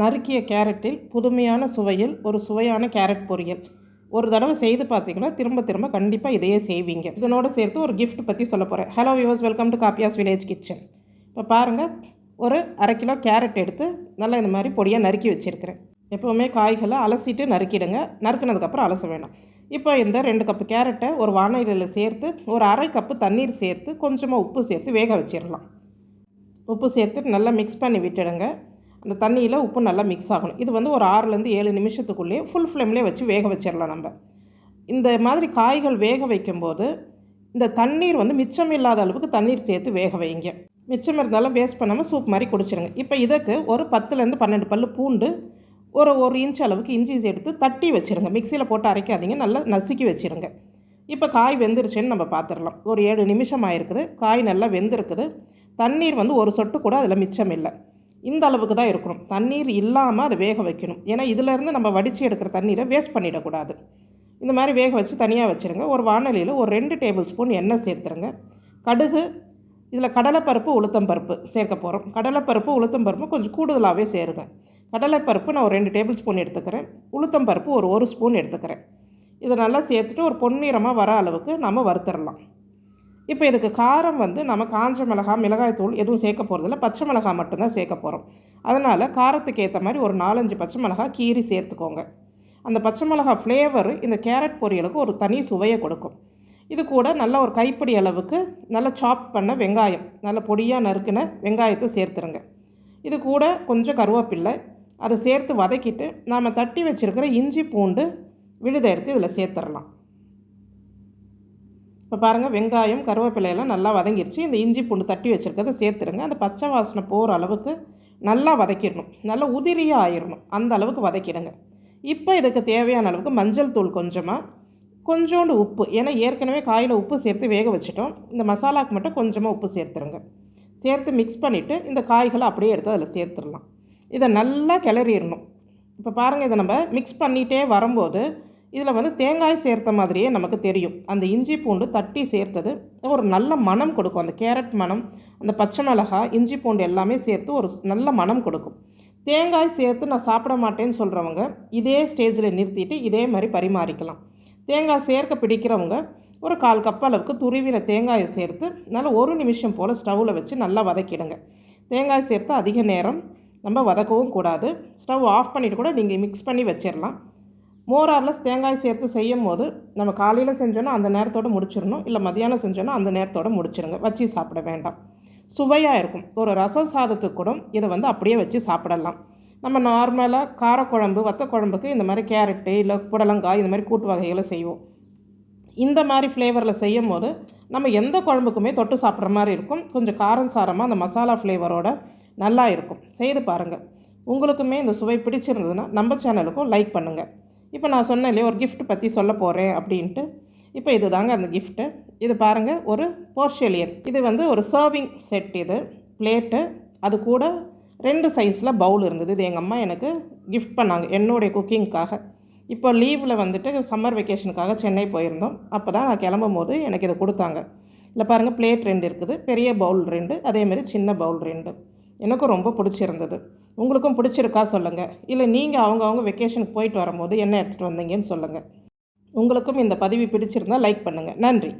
நறுக்கிய கேரட்டில் புதுமையான சுவையில் ஒரு சுவையான கேரட் பொரியல். ஒரு தடவை செய்து பார்த்தீங்கன்னா திரும்ப திரும்ப கண்டிப்பாக இதையே செய்வீங்க. இதனோடு சேர்த்து ஒரு கிஃப்ட் பற்றி சொல்ல போகிறேன் ஹலோ வியூவர்ஸ் வெல்கம் டு காப்பியாஸ் வில்லேஜ் கிச்சன் இப்போ பாருங்கள் ஒரு அரை கிலோ கேரட் எடுத்து நல்லா இந்த மாதிரி பொடியாக நறுக்கி வச்சுருக்கிறேன். எப்போவுமே காய்களை அலசிட்டு நறுக்கிடுங்க. நறுக்கினதுக்கப்புறம் அலச வேணும். இப்போ இந்த ரெண்டு கப்பு கேரட்டை ஒரு வானிலையில் சேர்த்து ஒரு அரை கப்பு தண்ணீர் சேர்த்து கொஞ்சமாக உப்பு சேர்த்து வேக வச்சிடலாம். உப்பு சேர்த்து நல்லா மிக்ஸ் பண்ணி விட்டுடுங்க. அந்த தண்ணியில் உப்பு நல்லா மிக்ஸ் ஆகணும். இது வந்து ஒரு ஆறுலேருந்து ஏழு நிமிஷத்துக்குள்ளேயே ஃபுல் ஃப்ளேம்லேயே வச்சு வேக வச்சிடலாம் நம்ம. இந்த மாதிரி காய்கள் வேக வைக்கும்போது இந்த தண்ணீர் வந்து மிச்சம் இல்லாத அளவுக்கு தண்ணீர் சேர்த்து வேக வைங்க. மிச்சம் இருந்தாலும் வேஸ்ட் பண்ணாமல் சூப் மாதிரி குடிச்சிருங்க. இப்போ இதுக்கு ஒரு பத்துலேருந்து பன்னெண்டு பல்லு பூண்டு ஒரு ஒரு இன்ச் அளவுக்கு இஞ்சி எடுத்து தட்டி வச்சுருங்க. மிக்சியில் போட்டு அரைக்காதீங்க. நல்லா நசுக்கி வச்சுருங்க. இப்போ காய் வெந்துருச்சுன்னு நம்ம பார்த்துடலாம் ஒரு ஏழு நிமிஷம் ஆயிருக்குது. காய் நல்லா வெந்திருக்குது. தண்ணீர் வந்து ஒரு சொட்டு கூட அதில் மிச்சம் இல்லை. இந்த அளவுக்கு தான் இருக்கணும். தண்ணீர் இல்லாமல் அதை வேக வைக்கணும். ஏன்னா இதிலேருந்து நம்ம வடித்து எடுக்கிற தண்ணீரை வேஸ்ட் பண்ணிடக்கூடாது. இந்த மாதிரி வேக வச்சு தனியாக வச்சுருங்க. ஒரு வானலியில் ஒரு ரெண்டு டேபிள் ஸ்பூன் எண்ணெய் சேர்த்துருங்க. கடுகு இதில் கடலைப்பருப்பு உளுத்தம்பருப்பு சேர்க்க போகிறோம் கடலைப்பருப்பு உளுத்தம்பருப்பு கொஞ்சம் கூடுதலாகவே சேருங்க. கடலைப்பருப்பு நான் ஒரு ரெண்டு டேபிள் ஸ்பூன் எடுத்துக்கிறேன். உளுத்தம்பருப்பு ஒரு ஒரு ஸ்பூன் எடுத்துக்கிறேன். இதை நல்லா சேர்த்துட்டு ஒரு பொன்னிறமாக வர அளவுக்கு நம்ம வறுத்துடலாம். இப்போ இதுக்கு காரம் வந்து நம்ம காஞ்ச மிளகாய் மிளகாய் தூள் எதுவும் சேர்க்க போகிறதில்ல பச்சை மிளகாய் மட்டும்தான் சேர்க்க போகிறோம் அதனால் காரத்துக்கு ஏற்ற மாதிரி ஒரு நாலஞ்சு பச்சை மிளகாய் கீரி சேர்த்துக்கோங்க. அந்த பச்சை மிளகாய் ஃப்ளேவர் இந்த கேரட் பொரியலுக்கு ஒரு தனி சுவையை கொடுக்கும். இது கூட நல்ல ஒரு கைப்பிடி அளவுக்கு நல்லா சாப் பண்ண வெங்காயம் நல்ல பொடியாக நறுக்கின வெங்காயத்தை சேர்த்துருங்க. இது கூட கொஞ்சம் கருவேப்பில்லை அதை சேர்த்து வதக்கிட்டு நாம் தட்டி வச்சுருக்கிற இஞ்சி பூண்டு விழுதை எடுத்து இதில் சேர்த்துடலாம் இப்போ பாருங்கள் வெங்காயம் கருவேப்பிலையெல்லாம் நல்லா வதங்கிருச்சு. இந்த இஞ்சி பூண்டு தட்டி வச்சுருக்கதை சேர்த்துருங்க. அந்த பச்சை வாசனை போகிற அளவுக்கு நல்லா வதக்கிடணும். நல்லா உதிரியாக ஆயிடணும் அந்த அளவுக்கு வதக்கிடுங்க. இப்போ இதுக்கு தேவையான அளவுக்கு மஞ்சள் தூள் கொஞ்சமாக கொஞ்சோண்டு உப்பு. ஏன்னா ஏற்கனவே காயில் உப்பு சேர்த்து வேக வச்சுட்டோம். இந்த மசாலாவுக்கு மட்டும் கொஞ்சமாக உப்பு சேர்த்துருங்க. சேர்த்து மிக்ஸ் பண்ணிவிட்டு இந்த காய்களை அப்படியே எடுத்து அதில் சேர்த்துடலாம். இதை நல்லா கிளறிடணும். இப்போ பாருங்கள் இதை நம்ம மிக்ஸ் பண்ணிகிட்டே வரும்போது இதில் வந்து தேங்காய் சேர்த்த மாதிரியே நமக்கு தெரியும். அந்த இஞ்சி பூண்டு தட்டி சேர்த்தது ஒரு நல்ல மனம் கொடுக்கும். அந்த கேரட் மனம் அந்த பச்சை மிளகாய் இஞ்சி பூண்டு எல்லாமே சேர்த்து ஒரு நல்ல மனம் கொடுக்கும். தேங்காய் சேர்த்து நான் சாப்பிட மாட்டேன்னு சொல்கிறவங்க இதே ஸ்டேஜில் நிறுத்திட்டு இதே மாதிரி பரிமாறிக்கலாம். தேங்காய் சேர்க்க பிடிக்கிறவங்க ஒரு கால் கப் அளவுக்கு துருவின தேங்காயை சேர்த்து நல்லா ஒரு நிமிஷம் போல் ஸ்டவ்வில் வச்சு நல்லா வதக்கிடுங்க. தேங்காய் சேர்த்து அதிக நேரம் நம்ம வதக்கவும் கூடாது. ஸ்டவ் ஆஃப் பண்ணிவிட்டு கூட நீங்கள் மிக்ஸ் பண்ணி வச்சிடலாம் மோரார்லஸ் தேங்காய் சேர்த்து செய்யும் போது நம்ம காலையில் செஞ்சோன்னா அந்த நேரத்தோடு முடிச்சிடணும். இல்லை மதியானம் செஞ்சோன்னா அந்த நேரத்தோடு முடிச்சிருங்க. வச்சு சாப்பிட வேண்டாம். சுவையாக இருக்கும். ஒரு ரசம் சாதத்துக்கு கூட இதை வந்து அப்படியே வச்சு சாப்பிடலாம். நம்ம நார்மலாக காரக்குழம்பு வத்த குழம்புக்கு இந்த மாதிரி கேரட்டு இல்லை புடலங்காய் இந்த மாதிரி கூட்டு வகைகளை செய்வோம். இந்த மாதிரி ஃப்ளேவரில் செய்யும் போது நம்ம எந்த குழம்புக்குமே தொட்டு சாப்பிட்ற மாதிரி இருக்கும். கொஞ்சம் காரம் சாரமாக அந்த மசாலா ஃப்ளேவரோட நல்லா இருக்கும். செய்து பாருங்கள் உங்களுக்குமே இந்த சுவை பிடிச்சிருந்ததுன்னா நம்ம சேனலுக்கும் லைக் பண்ணுங்கள் இப்போ நான் சொன்னேன் இல்லையா ஒரு கிஃப்ட் பற்றி சொல்ல போகிறேன் அப்படின்ட்டு. இப்போ இது தாங்க அந்த கிஃப்ட்டு இது பாருங்கள் ஒரு போர்ஷெலியன் இது வந்து ஒரு சர்விங் செட் இது பிளேட்டு அது கூட ரெண்டு சைஸில் பவுல் இருந்தது. இது எங்கள் அம்மா எனக்கு கிஃப்ட் பண்ணாங்க என்னுடைய குக்கிங்க்காக இப்போ லீவில் வந்துட்டு சம்மர் வெக்கேஷனுக்காக சென்னை போயிருந்தோம். அப்போ தான் நான் கிளம்பும் போது எனக்கு இதை கொடுத்தாங்க. இல்லை பாருங்கள் பிளேட் ரெண்டு இருக்குது பெரிய பவுல் ரெண்டு அதேமாரி சின்ன பவுல் ரெண்டு. எனக்கும் ரொம்ப பிடிச்சிருந்தது. உங்களுக்கும் பிடிச்சிருக்கா சொல்லுங்கள் இல்லை நீங்கள் அவங்கவுங்க வெக்கேஷனுக்கு போயிட்டு வரும்போது என்ன எடுத்துகிட்டு வந்தீங்கன்னு சொல்லுங்கள் உங்களுக்கும் இந்த பதிவு பிடிச்சிருந்தால் லைக் பண்ணுங்கள் நன்றி.